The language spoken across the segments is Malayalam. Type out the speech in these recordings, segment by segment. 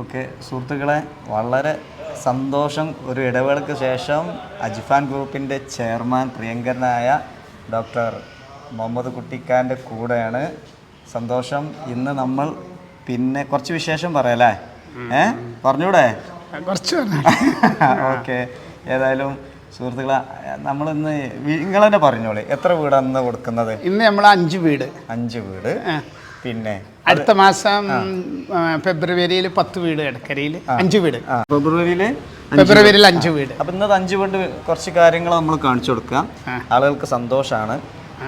ഓക്കെ സുഹൃത്തുക്കളെ വളരെ സന്തോഷം. ഒരു ഇടവേളയ്ക്ക് ശേഷം അജിഫാൻ ഗ്രൂപ്പിന്റെ ചെയർമാൻ പ്രിയങ്കരനായ ഡോക്ടർ മുഹമ്മദ് കുട്ടിക്കാന്റെ കൂടെയാണ്. സന്തോഷം. ഇന്ന് നമ്മൾ പിന്നെ കുറച്ച് വിശേഷം പറയാലേ? ഏ? പറഞ്ഞൂടെ? കുറച്ച് ഓക്കെ. ഏതായാലും സുഹൃത്തുക്കളെ നമ്മളിന്ന് നിങ്ങൾ തന്നെ പറഞ്ഞോളി. എത്ര വീടാണ് ഇന്ന് കൊടുക്കുന്നത്? ഇന്ന് നമ്മൾ അഞ്ച് വീട്. അഞ്ച് വീട്. പിന്നെ അടുത്ത മാസം ഫെബ്രുവരിയിൽ പത്ത് വീട് എടക്കരയിൽ അഞ്ച് വീട്. ഫെബ്രുവരിയിൽ ഫെബ്രുവരിയിൽ ഫെബ്രുവരിയിൽ അഞ്ച് വീട്. അപ്പൊ ഇന്നത് അഞ്ച് വീട് കുറച്ച് കാര്യങ്ങൾ നമ്മൾ കാണിച്ചു കൊടുക്കാം. ആളുകൾക്ക് സന്തോഷമാണ്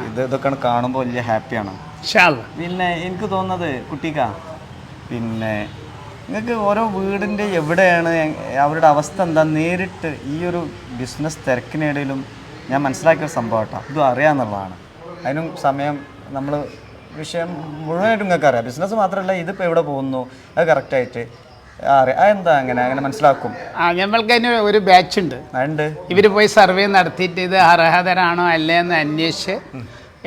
ഇത് ഇതൊക്കെ കാണുമ്പോൾ വലിയ ഹാപ്പിയാണ്. പിന്നെ എനിക്ക് തോന്നുന്നത് കുട്ടിക്ക പിന്നെ നിങ്ങൾക്ക് ഓരോ വീടിന്റെ എവിടെയാണ് അവരുടെ അവസ്ഥ എന്താ നേരിട്ട് ഈ ഒരു ബിസിനസ് തിരക്കിനിടയിലും ഞാൻ മനസ്സിലാക്കിയ സംഭവം കേട്ടോ ഇതും അറിയാമെന്നുള്ളതാണ് അതിനും സമയം നമ്മൾ വിഷയം മുഴുവനായിട്ടും നിങ്ങൾക്ക് അറിയാം ബിസിനസ് മാത്രമല്ല ഇതിപ്പോൾ എവിടെ പോകുന്നു? അത് കറക്റ്റായിട്ട് അറിയാം. അതെന്താ അങ്ങനെ? അങ്ങനെ മനസ്സിലാക്കും. ആ ഞങ്ങൾക്ക് അതിന് ഒരു ബാച്ച് ഉണ്ട്. ഉണ്ട്. ഇവർ പോയി സർവേ നടത്തിയിട്ട് ഇത് അർഹതരാണോ അല്ലേ എന്ന് അന്വേഷിച്ച്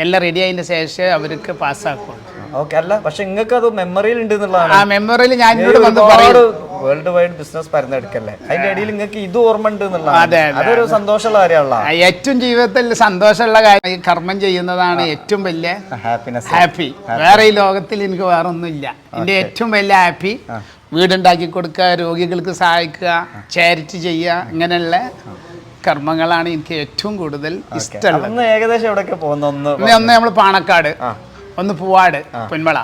എല്ലാം റെഡി ആയതിന് ശേഷം അവർക്ക് പാസ്സാക്കും ഓക്കെ അല്ല പക്ഷെ നിങ്ങൾക്ക് അത് മെമ്മറിയിൽ ഉണ്ട് എന്നുള്ളതാണ്. ആ മെമ്മറിയിൽ ഞാൻ എന്നോട് വന്ന് പറയും. ഒരുപാട് വേൾഡ് വൈഡ് ബിസിനസ് പരന്നെടുക്കല്ലേ? അതിന്റെ ഇടയിൽ നിങ്ങൾക്ക് ഇത് ഓർമ്മ ഉണ്ട് എന്നുള്ളതാണ്. അതൊരു സന്തോഷമുള്ള കാര്യമുള്ള ഏറ്റവും ജീവിതത്തിൽ സന്തോഷമുള്ള കാര്യം കർമ്മം ചെയ്യുന്നതാണ് ഏറ്റവും വലിയ ഹാപ്പിനെസ് ഹാപ്പി. വേറെ ഈ ലോകത്തിൽ എനിക്ക് വേറെ ഒന്നുമില്ല എന്റെ ഏറ്റവും വലിയ ഹാപ്പി വീടുണ്ടാക്കി കൊടുക്കുക രോഗികൾക്ക് സഹായിക്കുക ചാരിറ്റി ചെയ്യുക ഇങ്ങനെയുള്ള കർമ്മങ്ങളാണ് എനിക്ക് ഏറ്റവും കൂടുതൽ ഇഷ്ടമുള്ളത്. ഒന്ന് ഏകദേശം എവിടെയൊക്കെ പോകുന്ന? ഒന്ന് ഒന്ന് നമ്മൾ പാണക്കാട് ഒന്ന് പൂവാട് പൊന്മള.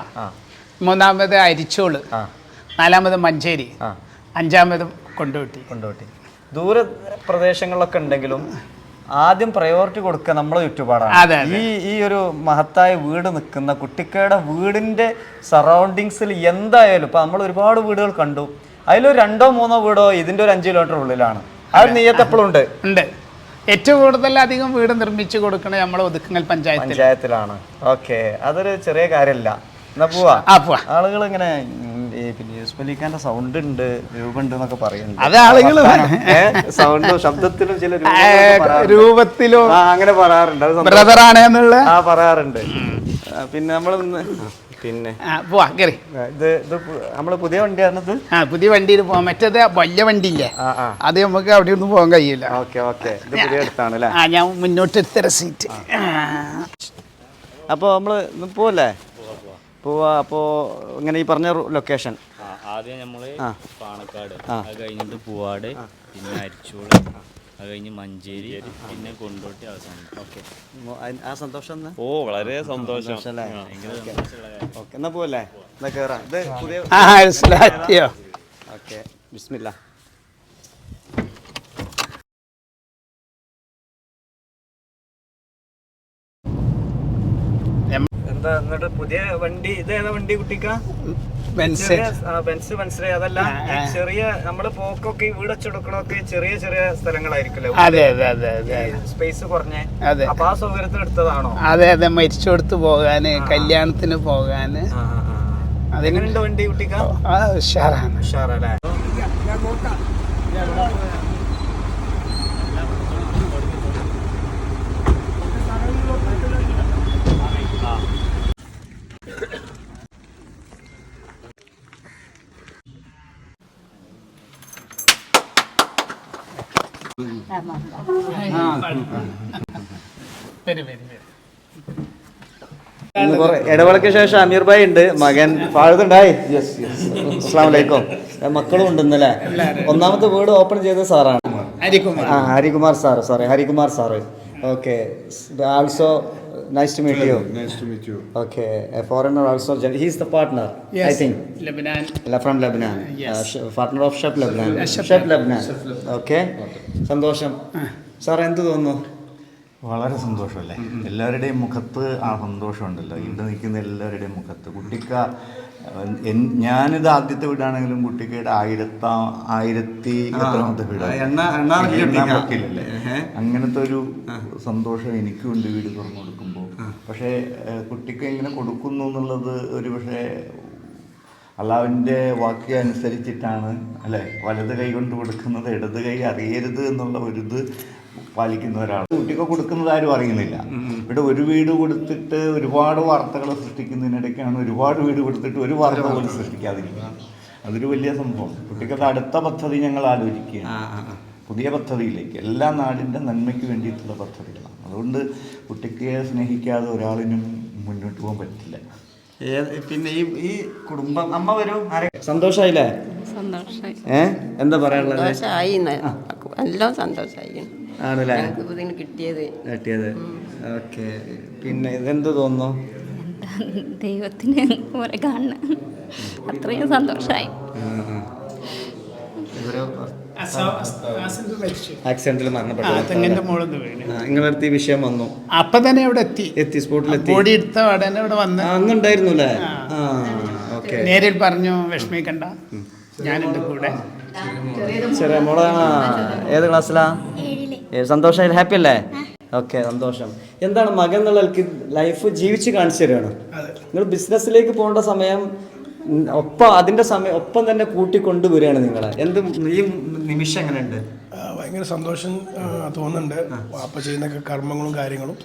മൂന്നാമത് അരിച്ചോൾ. നാലാമത് മഞ്ചേരി. ആ. അഞ്ചാമത് കൊണ്ടോട്ടി. കൊണ്ടുപോട്ടി ദൂര പ്രദേശങ്ങളിലൊക്കെ ഉണ്ടെങ്കിലും ആദ്യം പ്രയോറിറ്റി കൊടുക്കുക നമ്മളെ ചുറ്റുപാടാണ്. ഈ ഈ ഒരു മഹത്തായ വീട് നിൽക്കുന്ന കുട്ടിക്കയുടെ വീടിന്റെ സറൗണ്ടിങ്സിൽ എന്തായാലും ഇപ്പൊ നമ്മൾ ഒരുപാട് വീടുകൾ കണ്ടു. അതിലൊരു രണ്ടോ മൂന്നോ വീടോ ഇതിന്റെ ഒരു അഞ്ച് കിലോമീറ്റർ ഉള്ളിലാണ്. അത്. നീയത്ത് എപ്പോഴും ഉണ്ട്? ഉണ്ട്. ഏറ്റവും കൂടുതൽ അധികം വീട് നിർമ്മിച്ചു കൊടുക്കണേ നമ്മളെ ഒതുക്കങ്ങൾ പഞ്ചായത്തിൽ. പഞ്ചായത്തിലാണ്. ഓക്കെ. അതൊരു ചെറിയ കാര്യമല്ല. എന്നാ പോവാ? ആ ആളുകൾ ഇങ്ങനെ പിന്നെ യൂസുഫ് അലിഖാന്റെ സൗണ്ട് ഉണ്ട് രൂപമുണ്ട് എന്നൊക്കെ പറയുന്നുണ്ട്. അത് ആളുകൾ സൗണ്ടും ശബ്ദത്തിലും ചില രൂപത്തിലോ അങ്ങനെ പറയാറുണ്ട്. ബ്രദറാണ് എന്നുള്ള? ആ പറയാറുണ്ട്. പിന്നെ നമ്മൾ പിന്നെ. പോവാ കയറി ഇത് ഇത് നമ്മൾ പുതിയ വണ്ടിയാണിത്? ആ പുതിയ വണ്ടിയിൽ പോവാം. മറ്റേത് വലിയ വണ്ടിയില്ലേ? അത് നമുക്ക് അവിടെ ഒന്നും പോകാൻ കഴിയില്ല ഓക്കെ ഓക്കെ. ഇത് പുതിയ അടുത്താണ് ആ ഞാൻ മുന്നോട്ട് എടുത്തര സീറ്റ് അപ്പോൾ നമ്മൾ പോവല്ലേ? പോവാ അപ്പോ ഇങ്ങനെ ഈ പറഞ്ഞ ലൊക്കേഷൻ ആദ്യം നമ്മൾ പാണക്കാട്. അത് കഴിഞ്ഞിട്ട് പൂവാട് പിന്നെ അരിച്ചോൾ അത് കഴിഞ്ഞ് മഞ്ചേരി പിന്നെ കൊണ്ടോട്ടി അവസാനം. ഓക്കെ. ആ സന്തോഷം എന്നാ? ഓ വളരെ സന്തോഷം. ഓക്കെ. എന്നാ പോവല്ലേ? എന്നാ കേറാം. ഇത് പുതിയ ഓക്കെ. ബിസ്മില്ല. എന്നിട്ട് പുതിയ വണ്ടി ഇത് ഏതാ വണ്ടി കുട്ടിക്ക? ബെൻസ് മനസ്സിലായി അതല്ല ചെറിയ നമ്മൾ പോക്കൊക്കെ ഈ വീട് വെച്ചെടുക്കണൊക്കെ ചെറിയ ചെറിയ സ്ഥലങ്ങളായിരിക്കല്ലോ അതെ അതെ അതെ അതെ സ്പേസ് കുറഞ്ഞേ. അതെ. അപ്പൊ ആ സൗകര്യത്തിൽ എടുത്തതാണോ? അതെ അതെ മരിച്ചു കൊടുത്ത് പോകാന് കല്യാണത്തിന് പോകാന്. അതിനുണ്ട് വണ്ടി കുട്ടിക്ക? ആ ഉഷാറാണ്. ഉഷാറല്ലേ വരും വരും വരും ഇന്ന് കുറെ ഇടവേളയ്ക്ക് ശേഷം അമീർ ഭായി ഉണ്ട്. മകൻ ഫാഴുതുണ്ടായി. അസ്സാം വലൈക്കും മക്കളും ഉണ്ട് ഇന്നലെ ഒന്നാമത്തെ വീട് ഓപ്പൺ ചെയ്ത സാറാണ്. ഹരികുമാർ. ആ Harikumar sir sorry Harikumar sir. Okay also nice to meet you. Nice to meet you. Okay, a foreigner also. He's the the Yes, I think Lebanon. From Lebanon. Yes. Partner of Chef Lebanon. Chef Lebanon. Okay. Okay സന്തോഷം സാർ എന്ത് തോന്നുന്നു വളരെ സന്തോഷമല്ലേ എല്ലാവരുടെയും മുഖത്ത് ആ സന്തോഷമുണ്ടല്ലോ ഇവിടെ നിൽക്കുന്ന എല്ലാവരുടെയും മുഖത്ത് കുട്ടിക്ക എൻ- ഞാനിത് ആദ്യത്തെ വീടാണെങ്കിലും കുട്ടിക്കയുടെ ആയിരത്താ ആയിരത്തി എത്രാമത്തെ വീടാണ് എണ്ണ- എണ്ണാൻ. അങ്ങനത്തെ ഒരു സന്തോഷം എനിക്കും ഉണ്ട് വീട് തുറന്നു കൊടുക്കുമ്പോൾ പക്ഷേ കുട്ടിക്ക് ഇങ്ങനെ കൊടുക്കുന്നു എന്നുള്ളത് ഒരു പക്ഷേ അള്ളാവിന്റെ വാക്യം അനുസരിച്ചിട്ടാണ് അല്ലേ? വലത് കൈ കൊണ്ട് കൊടുക്കുന്നത് ഇടത് കൈ അറിയരുത് എന്നുള്ള ഒരു ഇത് പാലിക്കുന്ന ഒരാൾ കുട്ടിക്ക് കൊടുക്കുന്നത് ആരും അറിയുന്നില്ല. ഇവിടെ ഒരു വീട് കൊടുത്തിട്ട് ഒരുപാട് വാർത്തകൾ സൃഷ്ടിക്കുന്നതിനിടയ്ക്കാണ് ഒരുപാട് വീട് കൊടുത്തിട്ട് ഒരു വാർത്ത പോലും സൃഷ്ടിക്കാതിരിക്കുന്നത് അതൊരു വലിയ സംഭവം. കുട്ടിക്കത് അടുത്ത പദ്ധതി ഞങ്ങൾ ആലോചിക്കുകയാണ്. പുതിയ പദ്ധതിയിലേക്ക്. എല്ലാ നാടിന്റെ നന്മയ്ക്ക് വേണ്ടിയിട്ടുള്ള പദ്ധതികളാണ്. അതുകൊണ്ട് കുട്ടിക്ക് സ്നേഹിക്കാതെ ഒരാളിനും മുന്നോട്ട് പോകാൻ പറ്റില്ല. പിന്നെ ഈ ഈ കുടുംബം അമ്മ വരും? സന്തോഷായില്ലേ? സന്തോഷായി. ഏ? എന്താ പറയാനുള്ളത്? എല്ലാം സന്തോഷമായി ആണല്ലേ? കിട്ടിയത്. കിട്ടിയത്. ഓക്കെ. പിന്നെ ഇതെന്ത് തോന്നുന്നു? ദൈവത്തിന് ഓരെ കാണണം അത്രയും സന്തോഷമായി ആക്സിഡന്റിൽ മരണപ്പെട്ടു. തെങ്ങിന്റെ മുകളിൽ വീണ്. നിങ്ങളുടെ അടുത്ത് ഈ വിഷയം വന്നു. അപ്പൊ തന്നെ ഇവിടെ എത്തി. എത്തി സ്പോട്ടിലെത്തി ബോഡി എടുത്ത ഉടനെ ഇവിടെ വന്ന്. ആ, അന്നുണ്ടായിരുന്നു അല്ലേ നേരിൽ പറഞ്ഞു വിഷമിക്കണ്ട. ഞാനുണ്ട് കൂടെ. ചെറിയ മോളെ ഏത് ക്ലാസ്സിലാ? സന്തോഷം ഹാപ്പി അല്ലേ? ഓക്കെ സന്തോഷം. എന്താണ് മകൻ എന്നുള്ള ലൈഫ് ജീവിച്ച് കാണിച്ചു തരികയാണ് നിങ്ങൾ ബിസിനസ്സിലേക്ക് പോകേണ്ട സമയം ഒപ്പം അതിന്റെ സമയം ഒപ്പം തന്നെ കൂട്ടിക്കൊണ്ടുവരികയാണ് നിങ്ങളെ. എന്ത് ഈ നിമിഷം എങ്ങനെയുണ്ട്? ഉണ്ട് ഭയങ്കര സന്തോഷം തോന്നുന്നുണ്ട്. വാപ്പ ചെയ്യുന്ന കർമ്മങ്ങളും കാര്യങ്ങളും.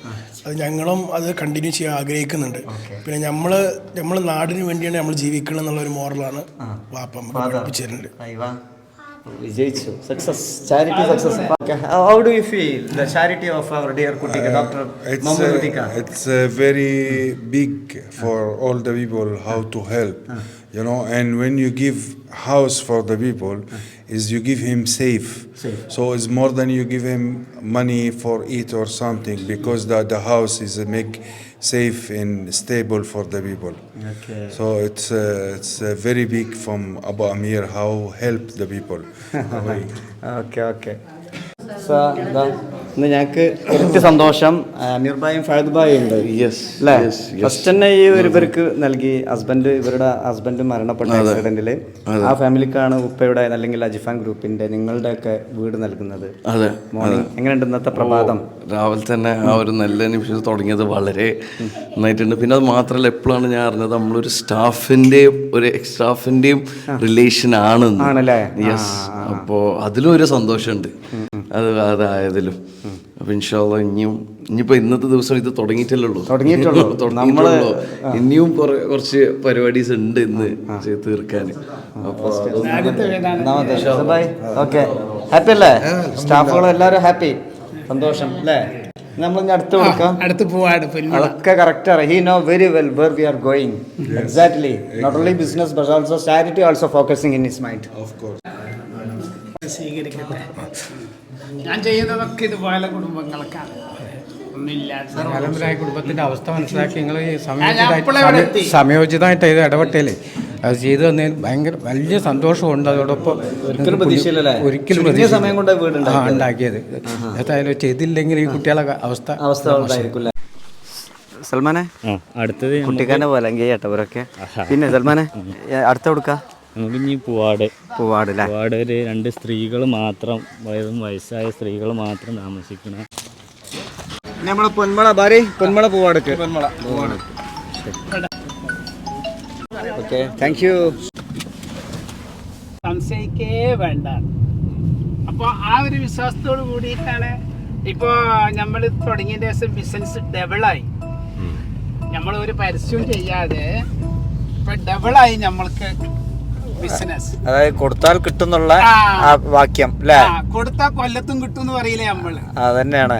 അത് ഞങ്ങളും അത് കണ്ടിന്യൂ ചെയ്യാൻ ആഗ്രഹിക്കുന്നുണ്ട്. പിന്നെ നമ്മൾ നമ്മൾ നാടിന് വേണ്ടിയാണ് നമ്മൾ ജീവിക്കണം എന്നുള്ള ഒരു മോറലാണ് വാപ്പ നമുക്ക് പഠിപ്പിച്ചു തരുന്നുണ്ട് അയ്യവാ, വിജയിച്ചു success charity success how do you feel the charity of our dear കുട്ടിക്ക് ഡോക്ടർ It's, മുഹമ്മദ് uh, കുട്ടിക്ക it's uh, very big for all the people how to help you know and when you give house for the people is you give him safe. safe. So it's more than you give him money for eat or something because the, the house is make safe and stable for the people. Okay. So it's uh, it's uh, very big from Abu Amir how help the people. okay, okay. So the ഇന്ന് ഞങ്ങൾക്ക് ഒത്തിരി സന്തോഷം അമീർ ഭായും ഫഹദ് ഭായും ഉണ്ട് അല്ലേ ഫസ്റ്റ് തന്നെ ഈ ഒരു ഇവർക്ക് നൽകി ഹസ്ബൻഡ് ഇവരുടെ ഹസ്ബൻഡ് മരണപ്പെട്ട ആക്സിഡന്റിൽ ആ ഫാമിലിക്കാണ് ഉപ്പയുടെ അല്ലെങ്കിൽ അജിഫാൻ ഗ്രൂപ്പിന്റെ നിങ്ങളുടെ ഒക്കെ വീട് നൽകുന്നത്. മോർണിംഗ് എങ്ങനെയുണ്ട് ഇന്നത്തെ പ്രഭാതം? രാവിലെ തന്നെ ആ ഒരു നല്ല നിമിഷം തുടങ്ങിയത് വളരെ നന്നായിട്ടുണ്ട്. പിന്നെ അത് മാത്രമല്ല എപ്പോഴാണ് ഞാൻ അറിഞ്ഞത് നമ്മളൊരു സ്റ്റാഫിന്റെയും ഒരു സ്റ്റാഫിന്റെയും റിലേഷൻ ആണ് ആണല്ലേ? യെസ് അപ്പോൾ അതിലും ഒരു സന്തോഷമുണ്ട്. അത് അതായതിലും. അപ്പൊ ഇൻഷാല്ല ഇനിയും ഇനിയിപ്പോൾ ഇന്നത്തെ ദിവസം ഇത് തുടങ്ങിയിട്ടല്ലോ തുടങ്ങിയിട്ടുള്ളൂ. ഇനിയും കുറച്ച് പരിപാടീസ് ഉണ്ട് ഇന്ന് ചെയ്ത് തീർക്കാൻ. അപ്പോൾ ഹാപ്പി അല്ലേ? സ്റ്റാഫുകൾ എല്ലാവരും ഹാപ്പി സന്തോഷം അല്ലേ? നമ്മൾ ഇനി അടുത്ത് കൊടുക്കാം അടുത്ത് അതൊക്കെ correct he know very well where we are going exactly not only business but also charity also focusing in his mind സ്വീകരിക്കട്ടെ. ഞാൻ ചെയ്യുന്നതൊക്കെ ഇതുപോലെ കുടുംബങ്ങൾക്കാണ്. പരമ്പരായ കുടുംബത്തിന്റെ അവസ്ഥ മനസ്സിലാക്കി നിങ്ങൾ എത്തി. സമയോചിതമായിട്ട് ഇത് ഇടപെട്ടേലേ? അത് ചെയ്തു തന്നതിൽ ഭയങ്കര വലിയ സന്തോഷമുണ്ട്. അതോടൊപ്പം ഒരിക്കലും സമയം കൊണ്ട് ഉണ്ടാക്കിയത്. എന്തായാലും ചെയ്തില്ലെങ്കിൽ ഈ കുട്ടികളെ അവസ്ഥ അവസ്ഥ ഉണ്ടായിരിക്കില്ല? സൽമാനെ? അടുത്തത് കുട്ടിക്കാരനെ പോലെ ഏട്ടവരൊക്കെ പിന്നെ സൽമാനെ അടുത്ത കൊടുക്ക. നമുക്ക് ഇനി പൂവാട്. പൂവാട് പൂവാട് രണ്ട് സ്ത്രീകൾ മാത്രം വയതും വയസ്സായ സ്ത്രീകൾ മാത്രം താമസിക്കുന്ന നമ്മളെ പൊന്മള ബാരി പൊന്മള പൂവാടക്ക്. ഓക്കെ താങ്ക് യു സംശയിക്കേ വേണ്ട. അപ്പോൾ ആ ഒരു വിശ്വാസത്തോട് കൂടിയിട്ടാണ് ഇപ്പോൾ നമ്മൾ തുടങ്ങിയ ദിവസം ബിസിനസ് ഡബിളായി നമ്മൾ ഒരു പരസ്യവും ചെയ്യാതെ ഇപ്പൊ ഡബിളായി നമ്മൾക്ക് ബിസിനസ്. അതായത് കൊടുത്താൽ കിട്ടുന്നുള്ള വാക്യം അല്ലേ കൊടുത്താൽ കൊല്ലത്തും കിട്ടും എന്ന് പറയില്ലേ നമ്മൾ. അതന്നെയാണ്.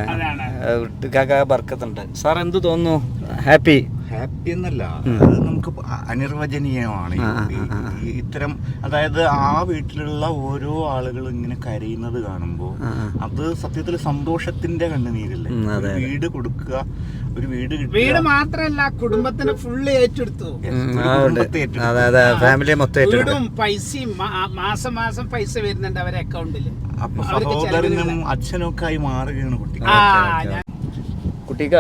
ബർക്കത്തുണ്ട്. സാർ എന്ത് തോന്നുന്നു? ഹാപ്പി? ഹാപ്പി എന്നല്ല അത് നമുക്ക് അനിർവചനീയമാണ്. ഇത്തരം അതായത് ആ വീട്ടിലുള്ള ഓരോ ആളുകളും ഇങ്ങനെ കരയുന്നത് കാണുമ്പോൾ അത് സത്യത്തിൽ സന്തോഷത്തിന്റെ കണ്ണുനീരില്ലേ? അതെ, വീട് കൊടുക്കുക ഒരു വീട് വീട് മാത്രല്ല കുടുംബത്തിന് ഫുള്ള് ഏറ്റെടുത്തു. അതെ അതെ ഫാമിലിയെ മൊത്തം ഏറ്റെടുക്കും വീടും പൈസയും മാസം മാസം പൈസ വരുന്നുണ്ട് അവരെ അക്കൗണ്ടിൽ അപ്പൊ സഹോദരനും ചെലവിനുള്ള- ആയി മാറുകയാണ് കുട്ടി. ആ ഞാൻ കുട്ടിക്ക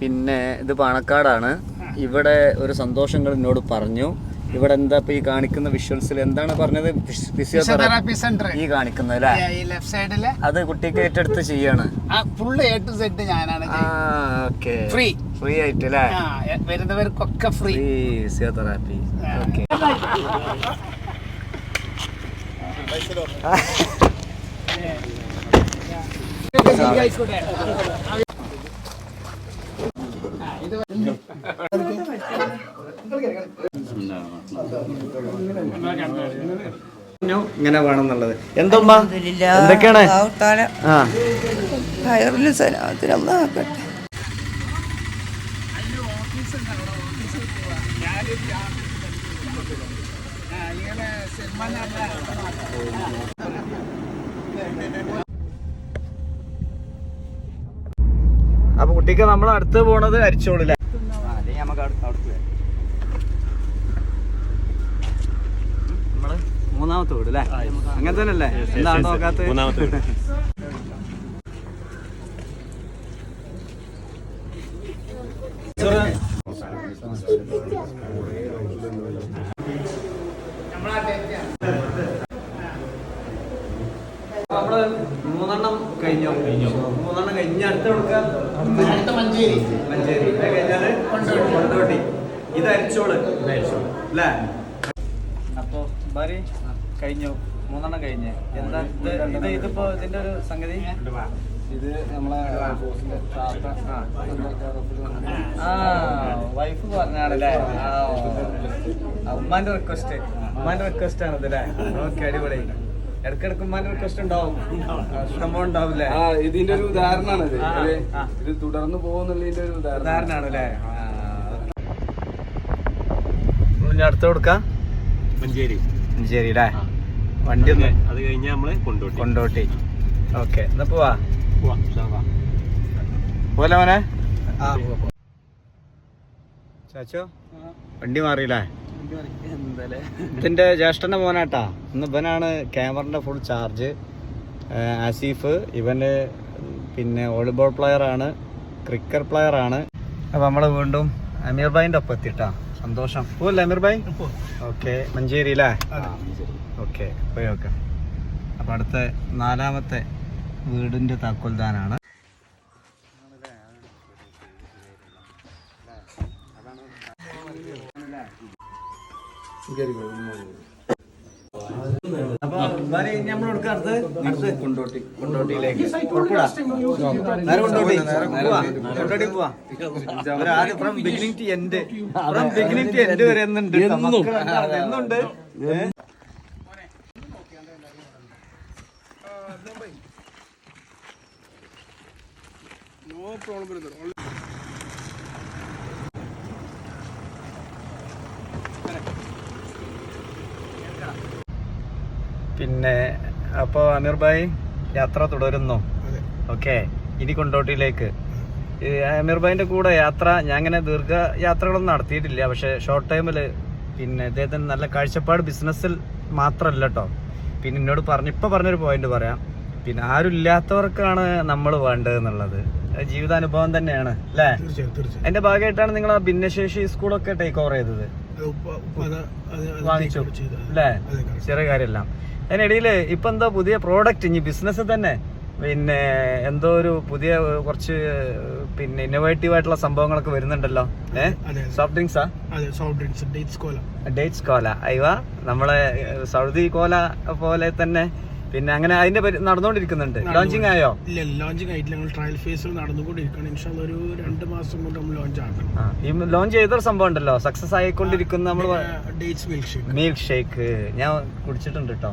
പിന്നെ ഇത് പാണക്കാടാണ്. ഇവിടെ ഒരു സന്തോഷങ്ങൾ എന്നോട് പറഞ്ഞു. ഇവിടെ എന്താ ഇപ്പൊ ഈ കാണിക്കുന്ന വിഷ്വൽസിൽ എന്താണ് പറഞ്ഞത്? ഫിസിയോതെറാപ്പി സെന്റർ ഈ കാണിക്കുന്നത് അല്ലേ? ഈ ലെഫ്റ്റ് സൈഡിൽ അത് കുട്ടിക്ക് ഏറ്റെടുത്ത് ചെയ്യാണ്. ആ ഫുള്ള് എ ടു സെഡ് ഞാനാണ് ആ ഓക്കെ ഫ്രീ ഫ്രീ ആയിട്ട് അല്ലേ വരുന്നവർക്കൊക്കെ ഫ്രീ ഫിസിയോതെറാപ്പി ഓക്കെ ഇങ്ങനെ വേണമെന്നുള്ളത്. എന്തോമ്മ എന്തൊക്കെയാണ്? ആ. അപ്പൊ കുട്ടിക്ക് നമ്മൾ അടുത്ത് പോണത് അരിച്ചോളില്ലേ നമ്മൾ മൂന്നാമത്തെ വീട് അല്ലേ അങ്ങനെ തന്നെ അല്ലേ എന്താണ് നോക്കാത്ത മൂന്നാമത്തെ വീട്. നമ്മൾ മൂന്നെണ്ണം കഴിഞ്ഞോ? മൂന്നെണ്ണം കഴിഞ്ഞ അടുത്ത കൊടുക്കാം. മഞ്ചേരി. മഞ്ചേരി. ഇത് കഴിഞ്ഞാൽ? കൊണ്ടോട്ടി. ഇത് അരിച്ചോൾ. അല്ലേ? അപ്പൊ ഭാര്യ കഴിഞ്ഞു. മൂന്നെണ്ണം കഴിഞ്ഞ്. എന്താ ഇത് ഇത് ഇതിപ്പോ ഇതിന്റെ ഒരു സംഗതി? ഇത് നമ്മളെ ആ. വൈഫ് പറഞ്ഞാണല്ലേ ആ, ആ, ഉമ്മാന്റെ റിക്വസ്റ്റ് ഉമ്മാന്റെ റിക്വസ്റ്റ് ആണ് ഇതല്ലേ ഓക്കെ അടിപൊളി. ഇടക്കിടക്ക് ഉമ്മാന്റെ റിക്വസ്റ്റ് ഉണ്ടാവും. സംഭവം ഉണ്ടാവില്ലേ? ആ ഇതിന്റെ ഒരു ഉദാഹരണമാണ് ഇത്. തുടർന്ന് പോകുന്നുള്ളതിന്റെ ഒരു ഉദാഹരണം ഉദാഹരണമാണ് അല്ലേ അടുത്ത് കൊടുക്കാം. മഞ്ചേരി മഞ്ചേരി. അല്ലേ വണ്ടി ഒന്ന് അത് കഴിഞ്ഞ് നമ്മൾ കൊണ്ടോട്ടി. കൊണ്ടോട്ടി. ഓക്കെ എന്നാ പോവാ. പോലെ മോനെ? ചാച്ചോ വണ്ടി മാറിയില്ലേ? ഇതിന്റെ ജ്യേഷ്ഠന്റെ മോനാട്ടാ. ഇന്ന് ഇവനാണ് ക്യാമറന്റെ ഫുൾ ചാർജ് ആസിഫ് ഇവന് പിന്നെ വോളിബോൾ പ്ലെയർ ആണ് ക്രിക്കറ്റ് പ്ലെയർ ആണ്. അപ്പൊ നമ്മൾ വീണ്ടും അമീർ ഭായിന്റെ ഒപ്പം എത്തിട്ടാ. സന്തോഷം. പോവല്ലേ അമീർ ഭായ്? ഓക്കെ മഞ്ചേരി. അല്ലേ ഓക്കെ പോയി നോക്കാം. അപ്പൊ അടുത്ത നാലാമത്തെ വീടിന്റെ താക്കോൽദാനാണ്. അപ്പൊ അടുത്ത്? അടുത്ത് കൊണ്ടോട്ടി കൊണ്ടോട്ടിയിലേക്ക്? നേരെ കൊണ്ടോട്ടി പോവാ. കൊണ്ടോട്ടി പോവാ. ഒരു ആദ്യം from beginning to end from beginning to end വരെ എന്നുണ്ട് എന്നുണ്ട് ഏ? പിന്നെ അപ്പോ അമീർ ഭായ് യാത്ര തുടരുന്നു. ഓക്കെ ഇനി കൊണ്ടോട്ടിയിലേക്ക്. ഈ അമീർ ഭായിന്റെ കൂടെ യാത്ര ഞാൻ അങ്ങനെ ദീർഘ യാത്രകളൊന്നും നടത്തിയിട്ടില്ല പക്ഷെ ഷോർട്ട് ടൈമിൽ പിന്നെ ഇദ്ദേഹത്തിന് നല്ല കാഴ്ചപ്പാട് ബിസിനസ്സിൽ മാത്രമല്ല കേട്ടോ പിന്നെ എന്നോട് പറഞ്ഞു ഇപ്പൊ പറഞ്ഞൊരു പോയിന്റ് പറയാം. പിന്നെ ആരും ഇല്ലാത്തവർക്കാണ് നമ്മൾ വേണ്ടത് എന്നുള്ളത്. ജീവിതാനുഭവം തന്നെയാണ് അല്ലേ? അതിന്റെ ഭാഗമായിട്ടാണ് നിങ്ങൾ ആ ഭിന്നശേഷി സ്കൂളൊക്കെ ടേക്ക് ഓവർ ചെയ്തത്. വാങ്ങിച്ചു. അല്ലേ? ചെറിയ കാര്യമല്ല. അതിനിടയിൽ ഇപ്പൊ എന്താ പുതിയ പ്രോഡക്റ്റ് ഇനി ബിസിനസ് തന്നെ? പിന്നെ എന്തോ ഒരു പുതിയ കുറച്ച് പിന്നെ ഇന്നോവേറ്റീവ് ആയിട്ടുള്ള സംഭവങ്ങളൊക്കെ വരുന്നുണ്ടല്ലോ. Soft ഡ്രിങ്ക്സാ soft drinks dates cola. Dates cola. അയവ നമ്മളെ സൗദി കോല പോലെ തന്നെ. പിന്നെ അങ്ങനെ അതിന്റെ നടന്നുകൊണ്ടിരിക്കുന്നുണ്ട്. ലോഞ്ചിങ് ആയോ? ഇല്ല ലോഞ്ചിങ് ആയിട്ടില്ല. ഞങ്ങൾ ട്രയൽ ഫേസിൽ നടന്നുകൊണ്ടിരിക്കുകയാണ്. ഇൻഷാല്ല ഒരു രണ്ട് മാസം കൊണ്ട് നമ്മൾ ലോഞ്ച് ആക്കണം. ഈ ലോഞ്ച് ചെയ്തൊരു സംഭവം ഉണ്ടല്ലോ. സക്സസ് ആയിക്കൊണ്ടിരിക്കുന്ന നമ്മൾ dates milk shake milk shake ഞാൻ കുടിച്ചിട്ടുണ്ട് കേട്ടോ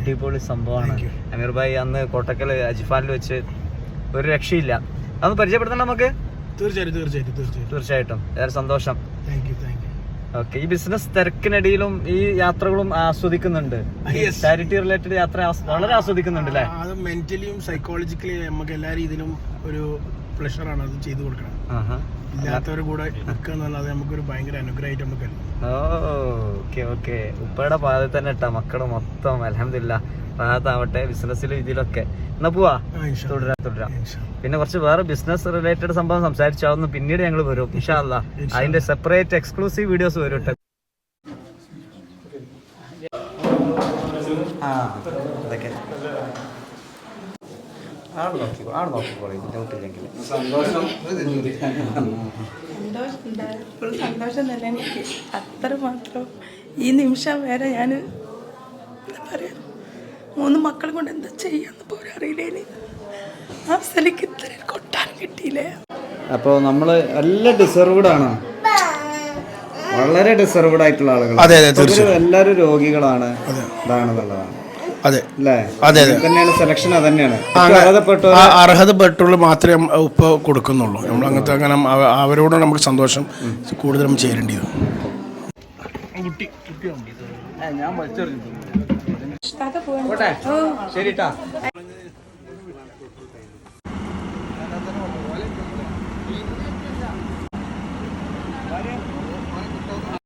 അടിപൊളി സംഭവമാണ്. അമീർ ഭായി അന്ന് കോട്ടക്കൽ അജിഫാനിൽ വെച്ച് ഒരു രക്ഷയില്ല. അതൊന്ന് പരിചയപ്പെടുത്തണം നമുക്ക്? തീർച്ചയായിട്ടും തീർച്ചയായിട്ടും തീർച്ചയായിട്ടും. തീർച്ചയായിട്ടും. ഏറെ സന്തോഷം. ഓക്കെ ഈ ബിസിനസ് തിരക്കിനിടയിലും ഈ യാത്രകളും ആസ്വദിക്കുന്നുണ്ട്. ചാരിറ്റി റിലേറ്റഡ് യാത്ര വളരെ ആസ്വദിക്കുന്നുണ്ട് അല്ലേ? അത് മെന്റലിയും സൈക്കോളജിക്കലി നമുക്ക് എല്ലാ രീതിയിലും ഒരു പ്ലഷറാണ് അത് ചെയ്തു കൊടുക്കണം ആഹാ. ഇല്ലാത്തവരുടെ കൂടെ നിൽക്കുക എന്നുള്ളത് നമുക്കൊരു ഭയങ്കര അനുഗ്രഹമായിട്ട് നമുക്ക് ഓക്കെ ഓക്കെ. ഉപ്പയുടെ പാതയിൽ തന്നെ ഇട്ടാ മക്കൾ മൊത്തം അലഹമില്ല പാകത്താവട്ടെ ബിസിനസ്സിലും ഇതിലൊക്കെ എന്നാ പോവാ? തുടരാ തുടരാ. പിന്നെ കുറച്ച് വേറെ ബിസിനസ് റിലേറ്റഡ് സംഭവം സംസാരിച്ചാവുന്നു. പിന്നീട് ഞങ്ങൾ വരും ഇഷാല്ല അതിന്റെ സെപ്പറേറ്റ് എക്സ്ക്ലൂസീവ് വീഡിയോസ് വരും കേട്ടോ. ആ അതൊക്കെ. ആട് നോക്കിക്കോ ആട് നോക്കിക്കോളൂ ബുദ്ധിമുട്ടില്ലെങ്കിൽ സന്തോഷം ഇപ്പോൾ സന്തോഷം തന്നെ എനിക്ക്. അത്ര മാത്രം ഈ നിമിഷം വരെ ഞാൻ എന്താ പറയാ മൂന്ന് മക്കളെ കൊണ്ട് എന്താ ചെയ്യാന്ന് പോലും അറിയില്ലേ ആ സ്ഥലക്ക് ഇത്ര കൊട്ടാൻ കിട്ടിയില്ലേ? അപ്പോൾ നമ്മൾ നല്ല ഡിസർവ്ഡ് ആണ്. വളരെ ഡിസർവ്ഡ് ആയിട്ടുള്ള ആളുകൾ അതെ, അതെ, ഇവർ എല്ലാവരും രോഗികളാണ്. ഇതാണെന്നുള്ളതാണ്. അതെ. അതെ. തന്നെയാണ് സെലക്ഷൻ അത് തന്നെയാണ് അർഹതപ്പെട്ടുള്ള മാത്രമേ ഇപ്പോൾ കൊടുക്കുന്നുള്ളൂ. നമ്മൾ അങ്ങനത്തെ അങ്ങനെ അവരോട് നമുക്ക് സന്തോഷം കൂടുതലും ചേരേണ്ടത് ഞാൻ വലിച്ചെറിഞ്ഞു ശരി